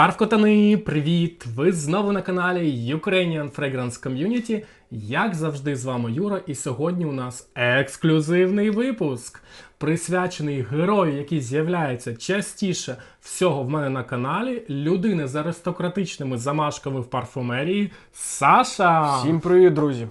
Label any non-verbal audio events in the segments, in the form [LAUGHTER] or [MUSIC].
Парвкотани, привіт! Ви знову на каналі Ukrainian Fragrance Community. Як завжди, з вами Юра, і сьогодні у нас ексклюзивний випуск, присвячений герою, який з'являється частіше всього в мене на каналі. Людини з аристократичними замашками в парфумерії Саша. Всім привіт, друзі!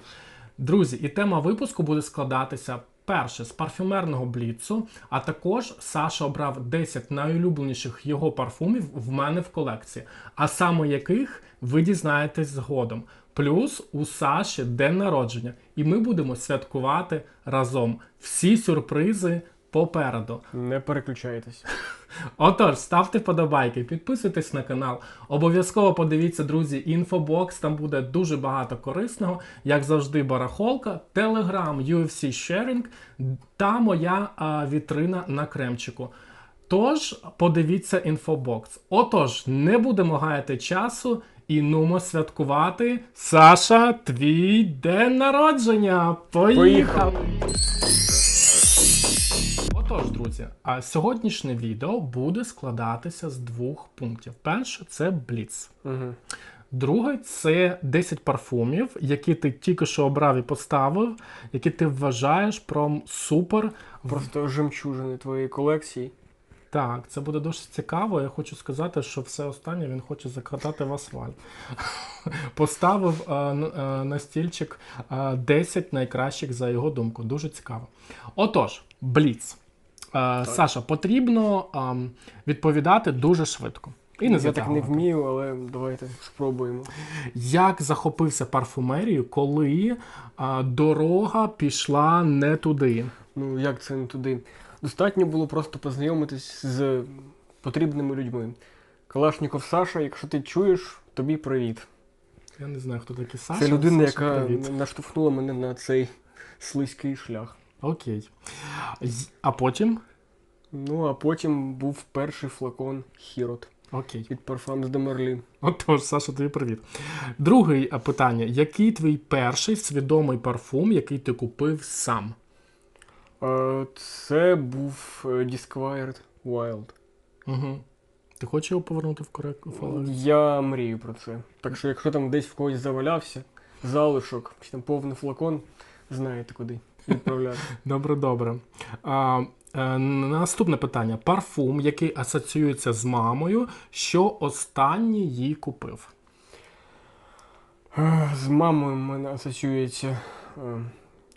Друзі, і тема випуску буде складатися перше з парфюмерного бліцу, а також Саша обрав 10 найулюбленіших його парфумів в мене в колекції, а саме яких ви дізнаєтесь згодом. Плюс у Саші день народження, і ми будемо святкувати разом всі сюрпризи попереду. Не переключайтесь. [LAUGHS] Отож, ставте вподобайки, підписуйтесь на канал. Обов'язково подивіться, друзі, інфобокс. Там буде дуже багато корисного, як завжди, барахолка, телеграм, UFC Sharing та моя а, вітрина на кремчику. Тож, подивіться інфобокс. Отож, не будемо гаяти часу і нумо святкувати. Саша, твій день народження! Поїхали! Отож, друзі, а сьогоднішнє відео буде складатися з двох пунктів. Перше це бліц. Угу. Друге це 10 парфумів, які ти тільки що обрав і поставив, які ти вважаєш пром супер. Просто жемчужини твоєї колекції. Так, це буде дуже цікаво. Я хочу сказати, що все останнє він хоче закатати в асфальт. [LAUGHS] Поставив е, е, на стільчик е, 10 найкращих за його думку. Дуже цікаво. Отож, бліц. Е, Саша, потрібно відповідати дуже швидко. І не Я так не вмію, але давайте спробуємо. Як захопився парфумерією, коли а, дорога пішла не туди? Ну як це не туди? Достатньо було просто познайомитись з потрібними людьми. Калашніков Саша, якщо ти чуєш, тобі привіт. Я не знаю, хто такий Саша. Це людина, Саша, яка привіт. наштовхнула мене на цей слизький шлях. Окей. А потім? Ну а потім був перший флакон Хірот Окей. від Parfums de Merlin. Отож, Саша, тобі привіт. Друге питання: який твій перший свідомий парфум, який ти купив сам? Е, Це був е, Disquired Wild. Угу. Ти хочеш його повернути в корек? Я мрію про це. Так що, якщо там десь в когось завалявся, залишок, чи там повний флакон, знаєте куди відправляти. [LAUGHS] Добре, добре. А, е, наступне питання: парфум, який асоціюється з мамою, що останній їй купив? З мамою в мене асоціюється е,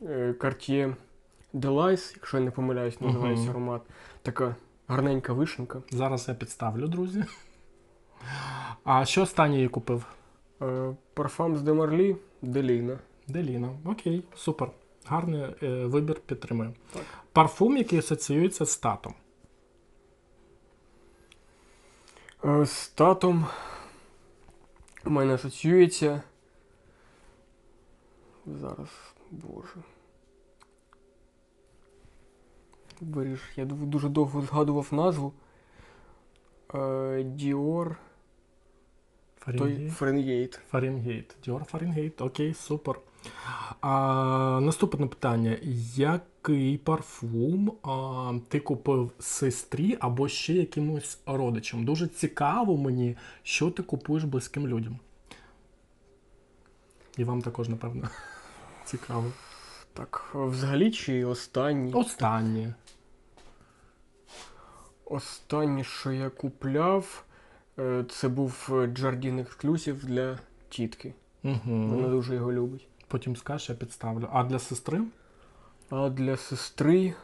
е, Cartier Delice, якщо я не помиляюсь, називається Мгм. аромат. Така гарненька вишенка. Зараз я підставлю, друзі. А що останній їй купив? Е, Parfums de Marly Деліна. Деліна. Окей, супер. Гарний е, вибір підтримую. Так. Парфум, який асоціюється з татом. Е, З татом у мене асоціюється. Зараз, боже. Виріж, я ду- дуже довго згадував назву. Е, Dior той Фаренгейт. Фаренгейт. Dior Фаренгейт. Окей, супер. А, наступне питання: який парфум а, ти купив сестрі або ще якимось родичам? Дуже цікаво мені, що ти купуєш близьким людям. І вам також, напевно, [LAUGHS] цікаво. Так, взагалі чи останній? Останнє. Останнє, що я купляв, е, це був е, Jardin Exclusive для тітки. Вона Угу. дуже його любить. Потім скажеш, я підставлю. А для сестри? А для сестри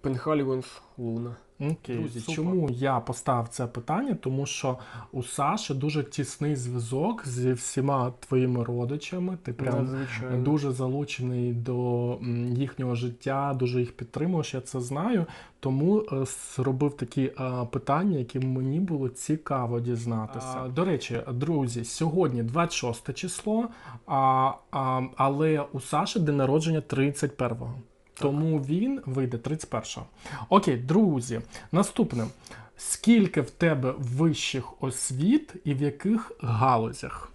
Пенхалівенс Луна. Окей, Друзі, супер. чому я поставив це питання? Тому що у Саші дуже тісний зв'язок зі всіма твоїми родичами. Ти прям Надзвичайно. дуже залучений до їхнього життя, дуже їх підтримуєш. Я це знаю. Тому е, зробив такі е, питання, які мені було цікаво дізнатися. А, до речі, друзі, сьогодні 26 число, а, а, але у Саші день народження 31-го. Тому він вийде 31-го. Окей, друзі, наступне. Скільки в тебе вищих освіт і в яких галузях?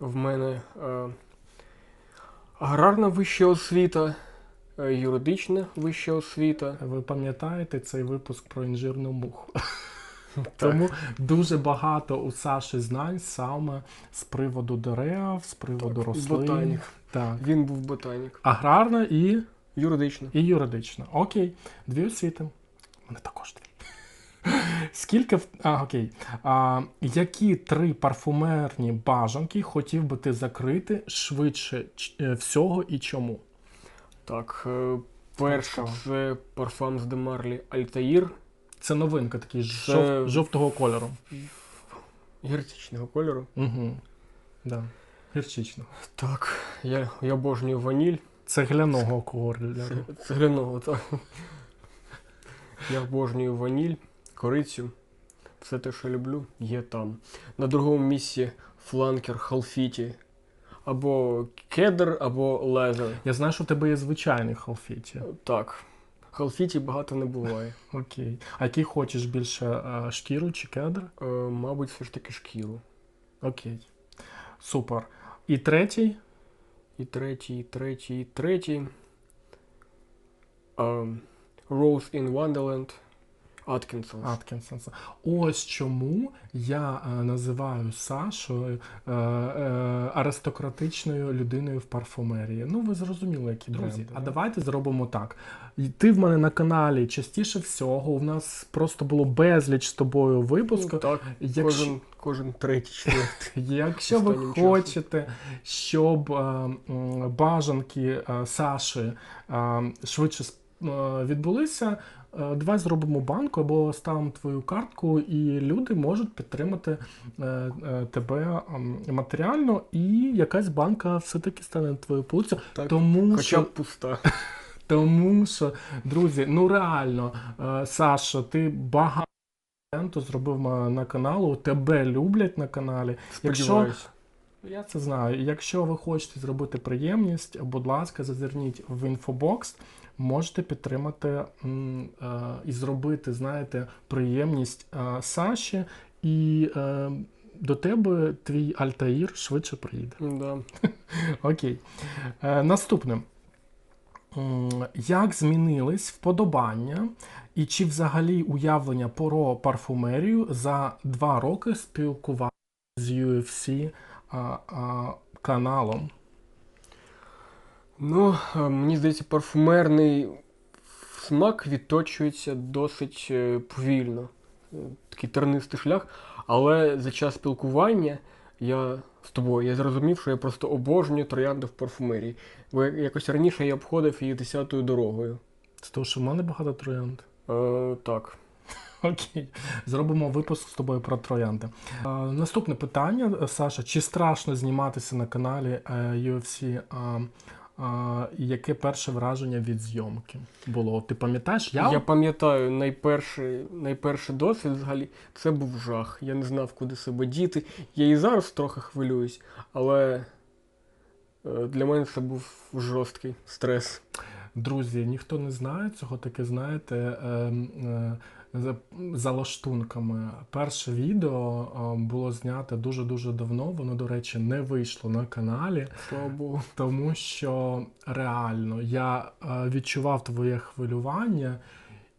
В мене е, аграрна вища освіта, е, юридична вища освіта. Ви пам'ятаєте цей випуск про інжирну муху? Тому дуже багато у Саші знань саме з приводу дерев, з приводу рослин. ботанік. Так. Він був ботанік. Аграрна і, Юридично. і юридична. Окей, дві освіти. Мене також дві. [LAUGHS] Скільки в- а, окей. А, які три парфумерні бажанки хотів би ти закрити швидше е, всього і чому? Так, е, Цікаво. це парфам з Демарлі Альтаїр Це новинка такий Це- жов- жовтого кольору. гірчичного кольору. Угу. Да. Гірчично. Так, я, я обожнюю ваніль. Цегляного кольору. Цегляного, так. Я обожнюю ваніль, корицю. Все те, що люблю, є там. На другому місці фланкер халфіті. Або кедр, або лезер. Я знаю, що в тебе є звичайний халфіті. Так. Халфіті багато не буває. Окей. А який хочеш більше шкіру чи кедр? Е, мабуть, все ж таки шкіру. Окей. Супер. І третій? І третій, і третій, і третій. Ем, Rose in Wonderland. Аткінсон. Аткінсонса. Ось чому я е, називаю Сашу е, е, аристократичною людиною в парфумерії. Ну, ви зрозуміли, які друзі. Бренди, А да. давайте зробимо так. І Ти в мене на каналі частіше всього. У нас просто було безліч з тобою випусків. Ну, так, Якщо- кожен, кожен третій, четвертий. [LAUGHS] Якщо ви хочете, щоб е, бажанки е, Саші е, швидше відбулися, давай зробимо банку або ставимо твою картку, і люди можуть підтримати е, е, тебе ем, матеріально, і якась банка все-таки стане на твою полицю. Так, Тому Хоча що б пуста. [LAUGHS] тому що, друзі, ну реально, е, Саша, ти багато контенту зробив на каналу, тебе люблять на каналі. Якщо я це знаю, якщо ви хочете зробити приємність, будь ласка, зазирніть в інфобокс. Можете підтримати е, і зробити, знаєте, приємність е, Саші, і е, до тебе твій Альтаїр швидше приїде. Да. [LAUGHS] Окей. Е, наступне. Як змінились вподобання і чи взагалі уявлення про парфумерію за два роки спілкування з UFC а, а, каналом? Ну, е, мені здається, парфумерний смак відточується досить е, повільно. Е, Такий тернистий шлях. Але за час спілкування я з тобою я зрозумів, що я просто обожнюю троянди в парфумерії. Бо якось раніше я обходив її десятою дорогою. З того, що в мене багато троянд. Е, так. Окей, зробимо випуск з тобою про троянди. Е, наступне питання, е, Саша: чи страшно зніматися на каналі е, UFC? А, а, яке перше враження від зйомки було? Ти пам'ятаєш? Я, пам'ятаю, найперший, найперший досвід взагалі це був жах. Я не знав, куди себе діти. Я і зараз трохи хвилююсь, але е, для мене це був жорсткий стрес. Друзі, ніхто не знає цього, таке знаєте, е, е, за, за лаштунками. Перше відео е, було знято дуже-дуже давно. Воно, до речі, не вийшло на каналі, Слава Богу. тому що реально я е, відчував твоє хвилювання.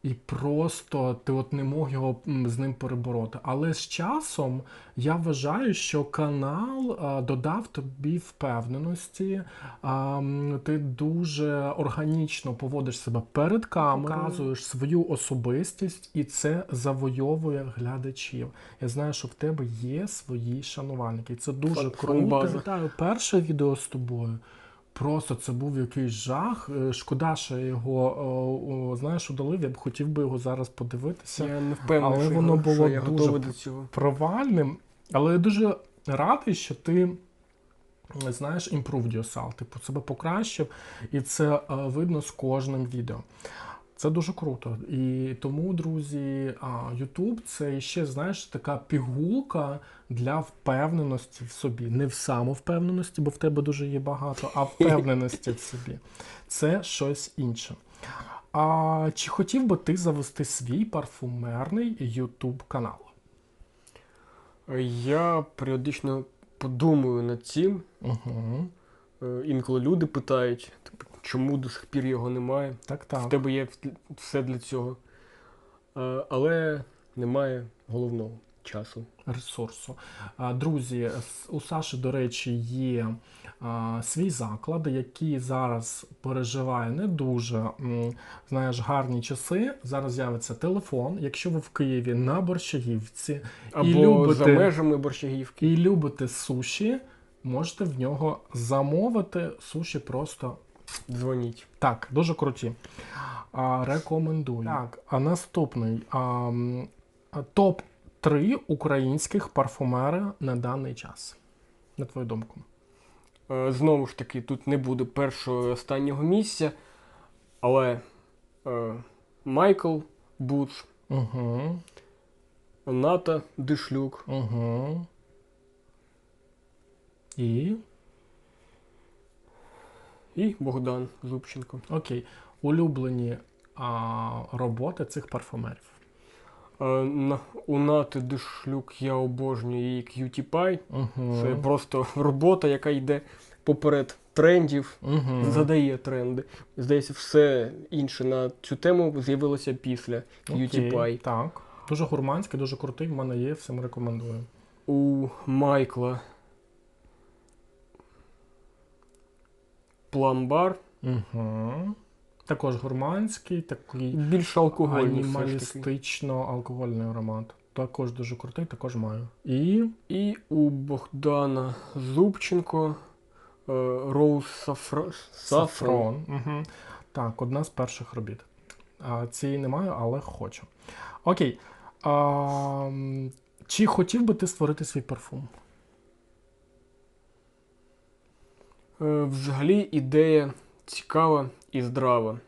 І просто ти от не мог його з ним перебороти. Але з часом я вважаю, що канал а, додав тобі впевненості. А, ти дуже органічно поводиш себе перед камерою, показуєш свою особистість, і це завойовує глядачів. Я знаю, що в тебе є свої шанувальники. І це дуже круто. Перше відео з тобою. Просто це був якийсь жах. Е, Шкода, що я його о, знаєш, удалив. Я б хотів би його зараз подивитися Я не впевнений, Але що, воно я- було що я дуже до цього. провальним. Але я дуже радий, що ти е, знаєш, improved yourself, типу себе покращив, і це е, видно з кожним відео. Це дуже круто. І тому, друзі, YouTube це ще, знаєш, така пігулка для впевненості в собі. Не в самовпевненості, бо в тебе дуже є багато, а [LAUGHS] впевненості в собі. Це щось інше. А чи хотів би ти завести свій парфумерний YouTube канал? Я періодично подумаю над цим. Угу. Інколи люди питають, типу, чому до сих пір його немає. Так, В так. тебе є все для цього. Е, Але немає головного часу. ресурсу. Друзі, у Саші, до речі, є свій заклад, який зараз переживає не дуже знаєш, гарні часи. Зараз з'явиться телефон. Якщо ви в Києві на Борщагівці Або любите- за межами борщагівки. і любите суші, можете в нього замовити суші просто Дзвоніть. так, дуже круті. А, рекомендую. Так, а наступний а, топ 3 українських парфумери на даний час. На твою думку. Е, Знову ж таки, тут не буде першого і останнього місця, але е, Майкл Буц, Угу, Ната Дишлюк, угу. І. і Богдан Зубченко. Окей. Улюблені а, роботи цих парфумерів. Е, на- У Нати Дишлюк я обожнюю її Cutie Pie. Угу. Це просто [LAUGHS] робота, яка йде поперед трендів, угу. задає тренди. Здається, все інше на цю тему з'явилося після Cutie Pie. Так. Дуже гурманський, дуже крутий. В мене є, всім рекомендую. У Майкла Пламбар. Угу. Також гурманський, такий Більш алкогольний анімалістично-алкогольний аромат. Також дуже крутий, також маю. І І у Богдана Зубченко е, Роуз Сафра... Сафрон. сафрон. Угу. Так, одна з перших робіт. А, цієї не маю, але хочу. Окей. А, чи хотів би ти створити свій парфум? Е, Взагалі ідея цікава і здрава.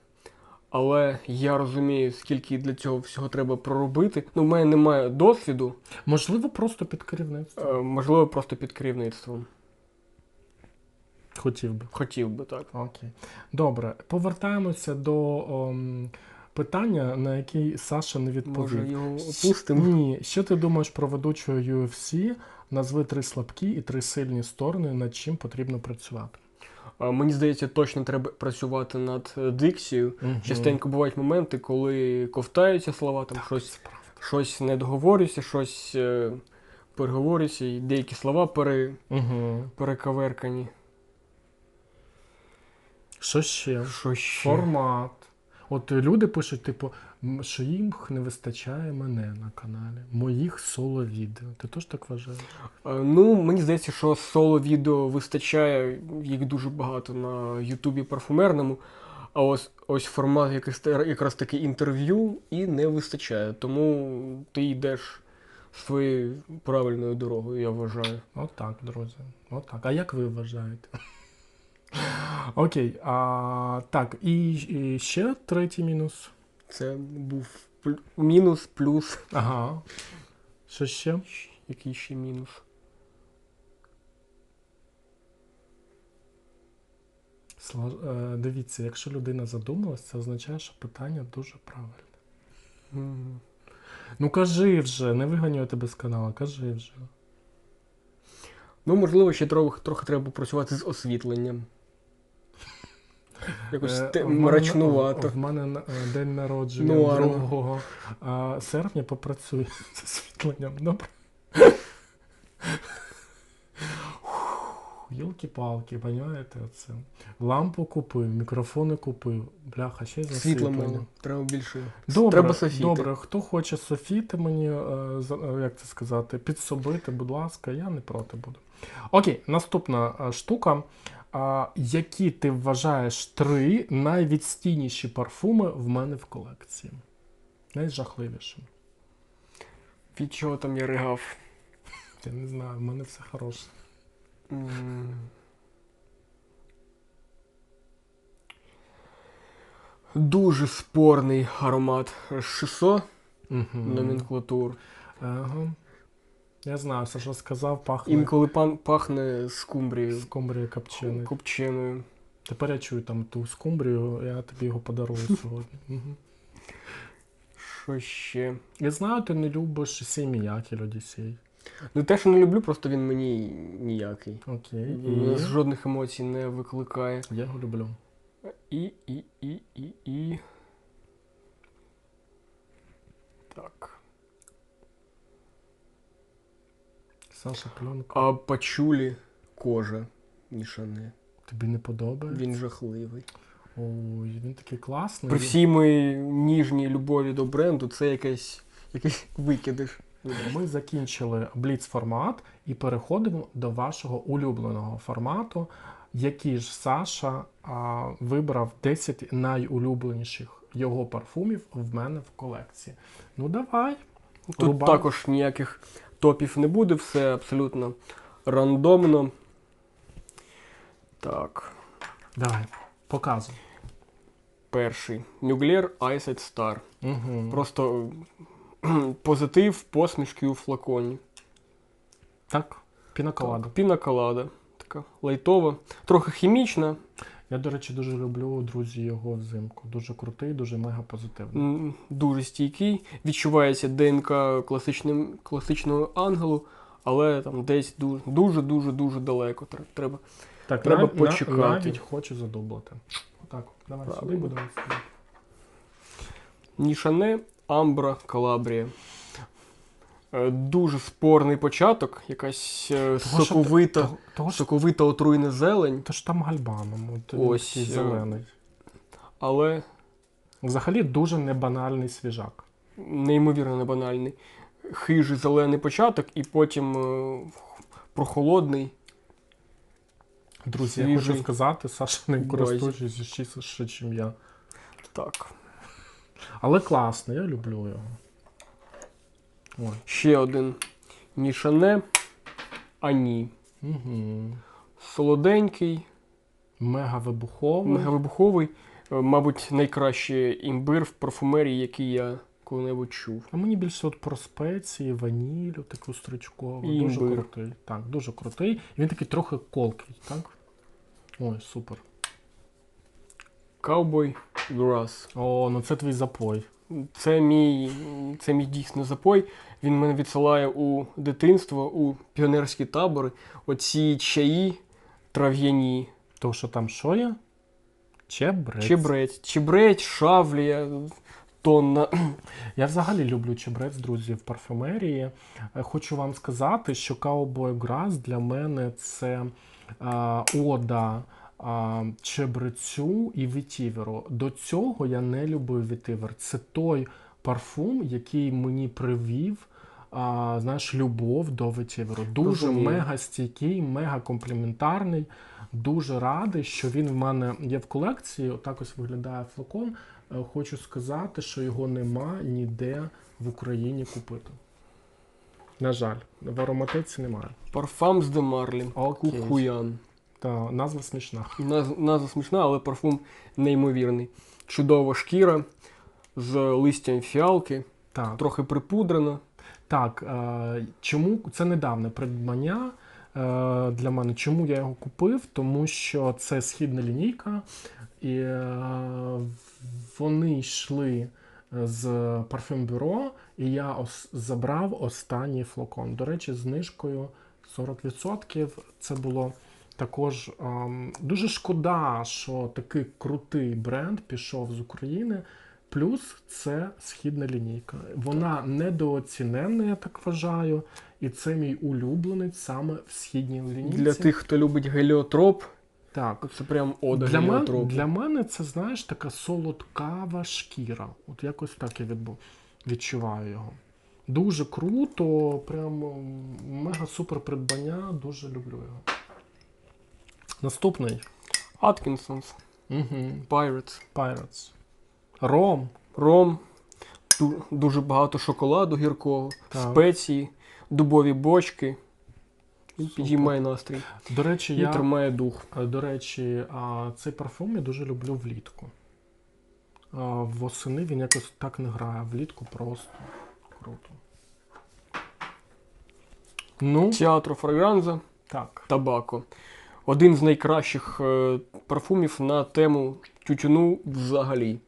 Але я розумію, скільки для цього всього треба проробити. Ну, в мене немає досвіду, Можливо, просто під керівництвом. е, можливо, просто під керівництвом. Хотів би. Хотів би так. Окей. Добре, повертаємося до ом, питання, на яке Саша не відповів. Може, його опустимо. Ні, що ти думаєш про ведучого UFC? Назви три слабкі і три сильні сторони, над чим потрібно працювати. Мені здається, точно треба працювати над е, дикцією. Мгм. Частенько бувають моменти, коли ковтаються слова, там щось, Справді. щось не договорюється, щось е, переговорюється, і деякі слова пере, Угу. перекаверкані. Що ще? Що ще? Формат. От люди пишуть, типу, що їм не вистачає мене на каналі, моїх соло-відео. Ти теж так вважаєш? Е, Ну, мені здається, що соло-відео вистачає, їх дуже багато на Ютубі парфумерному. А ось ось формат якийсь якраз таки інтерв'ю і не вистачає. Тому ти йдеш своєю правильною дорогою, я вважаю. Отак, друзі. Отак. А як ви вважаєте? Окей. А, так, і, і ще третій мінус. Це був пл- мінус, плюс. Ага. Що ще? Який ще мінус? Сла- е, Дивіться, якщо людина задумалась, це означає, що питання дуже правильне. М. Ну кажи вже, не виганю я тебе з каналу, кажи вже. Ну, можливо, ще трохи, трохи треба працювати з освітленням. Якось Е, те- в мене- мрачнувато. В мене е, день народження Нуарно. 2 а, серпня попрацюю [LAUGHS] з освітленням. Добре. Йолки-палки, понімаєте оце? Лампу купив, мікрофони купив. Бляха, ще й з Світла освітленням. мало. Треба більше. Добре, Треба софіти. добре, хто хоче софіти мені, е, за- як це сказати, підсобити, будь ласка, я не проти буду. Окей, наступна штука. А, які ти вважаєш три найвідстійніші парфуми в мене в колекції? Найжахливіші. Від чого там я ригав? Я не знаю, в мене все хороше. Дуже спорний аромат Шисо Угу. номенклатур. Ага. Я знаю, все, що сказав, пахне Інколи пан пахне скумбрією скумбрією копчений. копченою. Тепер я чую там ту скумбрію, я тобі його подарую [LAUGHS] сьогодні. Що ще? Я знаю, ти не любиш сім'які Одіссей. Ну те, що не люблю, просто він мені ніякий. Окей. І... Жодних емоцій не викликає. Я його люблю. І, і, і, і, і. Так. Саша пленка. А пачулі кожа мішане. Тобі не подобається? Він жахливий. Ой, він такий класний. При всій моїй ніжній любові до бренду це якесь, якийсь викидиш. Ми закінчили бліц формат і переходимо до вашого улюбленого формату. Який ж Саша а, вибрав 10 найулюбленіших його парфумів в мене в колекції. Ну давай. Тут Рубай. також ніяких топів не буде, все абсолютно рандомно. Так, Давай, показуй. перший. Mugler Iced Star. Угу. Просто позитив, посмішки у флаконі. Так, пінаколада. Так, Піна. Така лайтова, трохи хімічна, Я, до речі, дуже люблю, друзі, його взимку. Дуже крутий, дуже мега позитивний. м, дуже стійкий. Відчувається ДНК класичним, класичного ангелу, але там десь дуже дуже далеко. Тр- Треба. Так, треба нав- на- почекати. навіть хочу задублати. Отак, от, давай сюди Правильно. будемо. Нішане Амбра Калабрія. Е, Дуже спорний початок, якась е, Того, соковита, Того, того, соковита отруйна зелень, то ж там гальбаном, Ось, е, зелений. але Взагалі дуже небанальний свіжак. неймовірно не банальний. Хижий зелений початок, і потім прохолодний. Друзі, я хочу сказати, Саша Базі. користуючись частіше, ніж я. Так. Але класно, я люблю його. Ой. Ще один Нішане Ані. Угу. Солоденький, Мега вибуховий. мегавибуховий, е, мабуть, найкращий імбир в парфумерії, який я коли-небудь чув. А мені більше от про спеції, ванілю, таку стручкову. І Дуже імбир. крутий. Так, дуже крутий. І він такий трохи колкий, так? Ой, супер. Cowboy Grass. О, ну це твій запой. Це мій, це мій дійсно запой. Він мене відсилає у дитинство, у піонерські табори. Оці чаї трав'яні, То, що там що є? Чебрець. чебрець, чебрець, шавлія, тонна. Я взагалі люблю чебрець, друзі, в парфюмерії. Е, Хочу вам сказати, що Cowboy Grass для мене це а, ода а, чебрецю і вітіверу. До цього я не любив вітивер. Це той парфум, який мені привів. А, знаєш, любов до ветіверу. Дуже Розумію. мега стійкий, мега компліментарний. Дуже радий, що він в мене є в колекції. Отак ось виглядає флакон. Е, Хочу сказати, що його нема ніде в Україні купити. На жаль, в ароматеці немає. Парфам з Демарлі. Окей. Кухуян. Та назва смішна. Наз- Назва смішна, але парфум неймовірний. Чудова шкіра з листям фіалки, Так, трохи припудрена. так е, чому це недавне придбання е, для мене? Чому я його купив? Тому що це східна лінійка, і е, вони йшли з парфюм бюро, і я ос- забрав останній флакон. До речі, з знижкою 40%. Це було також ем, дуже шкода, що такий крутий бренд пішов з України. Плюс це східна лінійка. Вона недооціненна, я так вважаю. І це мій улюбленець саме в східній лінійці. Для тих, хто любить геліотроп, так. це прям ода Для, мен, для мене це, знаєш, така солодкава шкіра. От якось так я відчуваю його. Дуже круто, прям мега супер придбання, дуже люблю його. Наступний Аткінсонс, угу. Pirates, Pirates. Ром. ром, ду- дуже багато шоколаду гіркого, Так. спеції, дубові бочки. І підіймає настрій. До речі, І я, тримає дух. до речі, а, цей парфум я дуже люблю влітку. А, Восени він якось так не грає, влітку просто круто. Ну, Театро Фрагранза, так. табако. Один з найкращих е, парфумів на тему тютюну взагалі.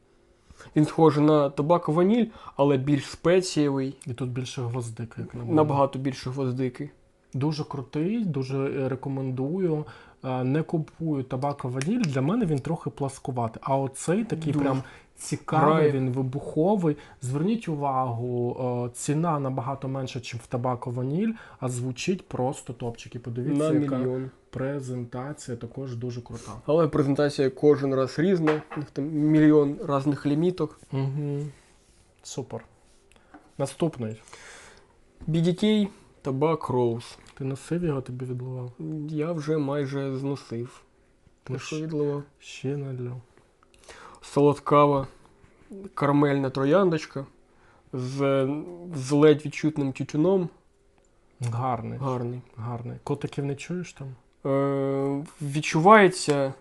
Він схожий на табако ваніль, але більш спецієвий, І тут більше гвоздики, як на мене. набагато більше гвоздики. Дуже крутий, дуже е, рекомендую. Е, Не купую табако ваніль. Для мене він трохи пласкуватий. А оцей такий Дуже. прям цікавий, він вибуховий. Зверніть увагу, ціна набагато менша, ніж в табако ваніль, а звучить просто топчик. І подивіться, на яка мільйон. Презентація також дуже крута. Але презентація кожен раз різна. Там мільйон різних ліміток. Угу. Супер. Наступний. BDK Табак Rose. Ти носив його, тобі відливав? Я вже майже зносив. Ти що відливав? ще не. Солодкава, карамельна трояндочка з, з ледь відчутним тютюном. Гарний. Гарний. Гарний. Котиків не чуєш там? Е, відчувається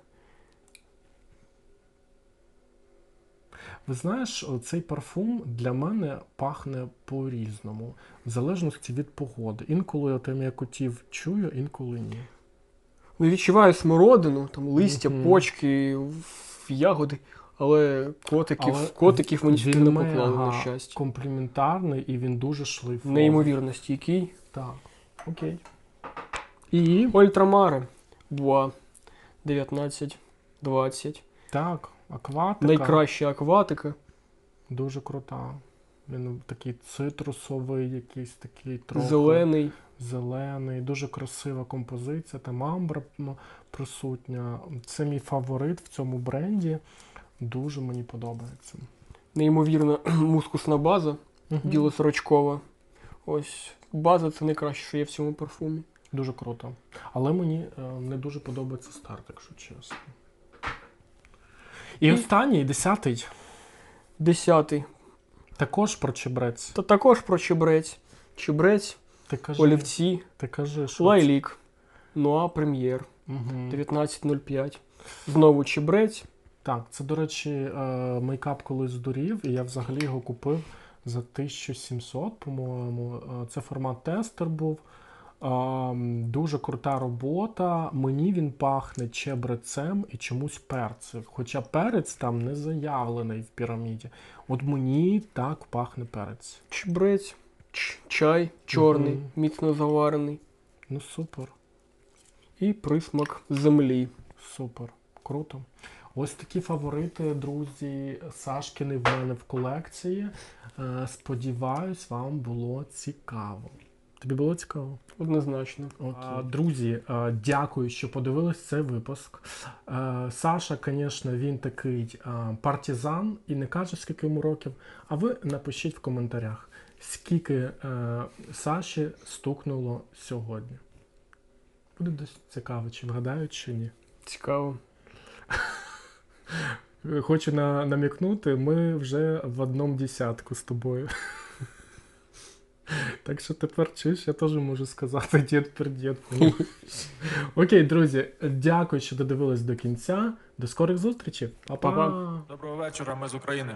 Ви знаєш, цей парфум для мене пахне по-різному, в залежності від погоди. Інколи я там я котів чую, інколи ні. Ну, відчуваю смородину, там листя, Мгм. почки, ягоди, але котиків, Але котиків мені він не поклали, на щастя. компліментарний і він дуже шлейфовий. Неймовірно стійкий. Так. Окей. І Ультрамари. Буа. 19, 20. так, акватика Найкраща акватика. дуже крута. Він такий цитрусовий, якийсь такий трохи Зелений. зелений, дуже красива композиція. Там амбра присутня. Це мій фаворит в цьому бренді. Дуже мені подобається. Неймовірно [CLEARS THROAT] мускусна база. Мгм. Білосорочкова. Ось база це найкраще, що є в цьому парфумі. Дуже круто. Але мені е, не дуже подобається старт, якщо чесно. І останній, десятий, Десятий. також про чебрець. Та також про чебрець. Чебрець, Ти кажи, олівці, ти кажи, що лайлік, нуа прем'єр. Угу. 19.05. Знову чебрець. Так, це, до речі, е, мейкап колись здурів, і я взагалі його купив за 1700, по-моєму. Е, Це формат тестер був. Дуже крута робота. Мені він пахне чебрецем і чомусь перцем. Хоча перець там не заявлений в піраміді. От мені так пахне перець. Чебрець, ч- чай чорний, Мгм. міцно заварений. Ну супер, І присмак землі. супер, круто. Ось такі фаворити, друзі, Сашкини в мене в колекції. Е, Сподіваюсь, вам було цікаво. Тобі було цікаво? Однозначно. Окей. Друзі, дякую, що подивились цей випуск. Саша, звісно, він такий партизан і не каже, скільки йому років. А ви напишіть в коментарях, скільки Саші стукнуло сьогодні. Буде десь цікаво, чи вгадають, чи ні. Цікаво. Хочу на, намікнути, ми вже в одному десятку з тобою. Так що тепер чуєш, я теж можу сказати [LAUGHS] дід пердід. Окей, друзі, дякую, що додивились до кінця. До скорих зустрічей. Па-па. Доброго вечора, ми з України.